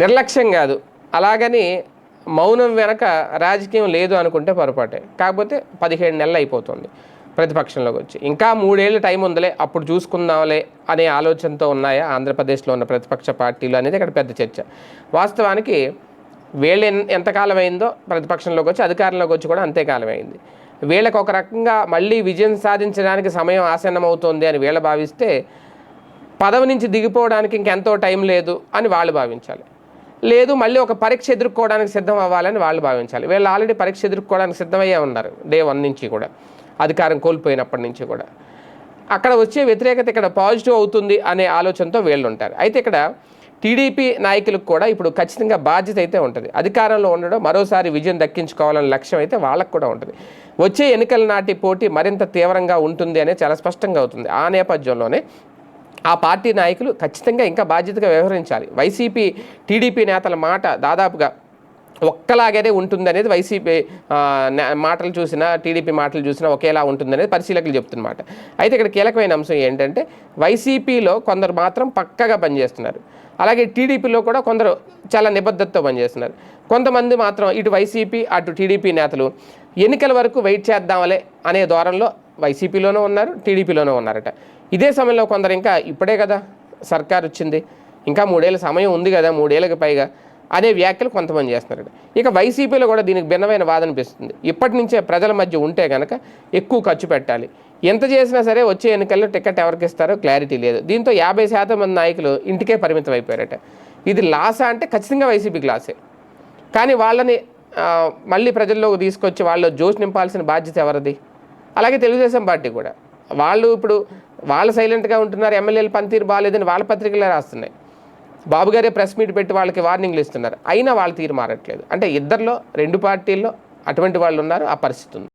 నిర్లక్ష్యం కాదు. అలాగని మౌనం వెనక రాజకీయం లేదు అనుకుంటే పొరపాటే. కాకపోతే పదిహేడు నెలలు అయిపోతుంది ప్రతిపక్షంలోకి వచ్చి. ఇంకా మూడేళ్ళు టైం ఉందిలే అప్పుడు చూసుకుందాంలే అనే ఆలోచనతో ఉన్నాయా ఆంధ్రప్రదేశ్లో ఉన్న ప్రతిపక్ష పార్టీలు అనేది ఇక్కడ పెద్ద చర్చ. వాస్తవానికి వీళ్ళు ఎంతకాలం అయిందో ప్రతిపక్షంలోకి వచ్చి అధికారంలోకి వచ్చి కూడా అంతే కాలం అయింది. వీళ్ళకి ఒక రకంగా మళ్ళీ విజయం సాధించడానికి సమయం ఆసన్నమవుతోంది అని వీళ్ళు భావిస్తే పదవి నుంచి దిగిపోవడానికి ఇంకెంతో టైం లేదు అని వాళ్ళు భావించాలి. లేదు మళ్ళీ ఒక పరీక్ష ఎదుర్కోవడానికి సిద్ధం అవ్వాలని వాళ్ళు భావించాలి. వీళ్ళు ఆల్రెడీ పరీక్ష ఎదుర్కోవడానికి సిద్ధమయ్యే ఉన్నారు డే వన్ నుంచి కూడా అధికారం కోల్పోయినప్పటి నుంచి కూడా. అక్కడ వచ్చే వ్యతిరేకత ఇక్కడ పాజిటివ్ అవుతుంది అనే ఆలోచనతో వీళ్ళు ఉంటారు. అయితే ఇక్కడ టీడీపీ నాయకులకు కూడా ఇప్పుడు ఖచ్చితంగా బాధ్యత అయితే ఉంటుంది. అధికారంలో ఉండడం మరోసారి విజయం దక్కించుకోవాలనే లక్ష్యం అయితే వాళ్ళకు కూడా ఉంటుంది. వచ్చే ఎన్నికల నాటి పోటీ మరింత తీవ్రంగా ఉంటుంది అనేది చాలా స్పష్టంగా అవుతుంది. ఆ నేపథ్యంలోనే ఆ పార్టీ నాయకులు ఖచ్చితంగా ఇంకా బాధ్యతగా వ్యవహరించాలి. వైసీపీ టీడీపీ నేతల మాట దాదాపుగా ఒక్కలాగానే ఉంటుందనేది వైసీపీ మాటలు చూసినా టీడీపీ మాటలు చూసినా ఒకేలా ఉంటుందనేది పరిశీలకులు చెప్తున్నమాట. అయితే ఇక్కడ కీలకమైన అంశం ఏంటంటే వైసీపీలో కొందరు మాత్రం పక్కగా పనిచేస్తున్నారు. అలాగే టీడీపీలో కూడా కొందరు చాలా నిబద్ధతతో పనిచేస్తున్నారు. కొంతమంది మాత్రం ఇటు వైసీపీ అటు టీడీపీ నేతలు ఎన్నికల వరకు వెయిట్ చేద్దాంలే అనే ధోరణిలో వైసీపీలోనూ ఉన్నారు టీడీపీలోనూ ఉన్నారట. ఇదే సమయంలో కొందరు ఇంకా ఇప్పుడే కదా సర్కార్ వచ్చింది. ఇంకా మూడేళ్ళ సమయం ఉంది కదా మూడేళ్ళకి పైగా అనే వ్యాఖ్యలు కొంతమంది చేస్తున్నారు ఇక వైసీపీలో కూడా దీనికి భిన్నమైన వాదన అనిపిస్తుంది. ఇప్పటి నుంచే ప్రజల మధ్య ఉంటే కనుక ఎక్కువ ఖర్చు పెట్టాలి. ఎంత చేసినా సరే వచ్చే ఎన్నికల్లో టికెట్ ఎవరికి ఇస్తారో క్లారిటీ లేదు. దీంతో యాభై శాతం మంది నాయకులు ఇంటికే పరిమితం అయిపోయారట. ఇది లాసా అంటే ఖచ్చితంగా వైసీపీకి లాసే. కానీ వాళ్ళని మళ్ళీ ప్రజల్లోకి తీసుకొచ్చి వాళ్ళు జోష్ నింపాల్సిన బాధ్యత ఎవరిది? అలాగే తెలుగుదేశం పార్టీ కూడా. వాళ్ళు ఇప్పుడు వాళ్ళు సైలెంట్గా ఉంటున్నారు ఎమ్మెల్యేలు పనితీరు బాగాలేదని వాళ్ళ పత్రికలే రాస్తున్నాయి. బాబు గారే ప్రెస్ మీట్ పెట్టి వాళ్ళకి వార్నింగ్లు ఇస్తున్నారు. అయినా వాళ్ళ తీరు మారట్లేదు. అంటే ఇద్దరిలో రెండు పార్టీల్లో అటువంటి వాళ్ళు ఉన్నారు ఆ పరిస్థితి ఉంది.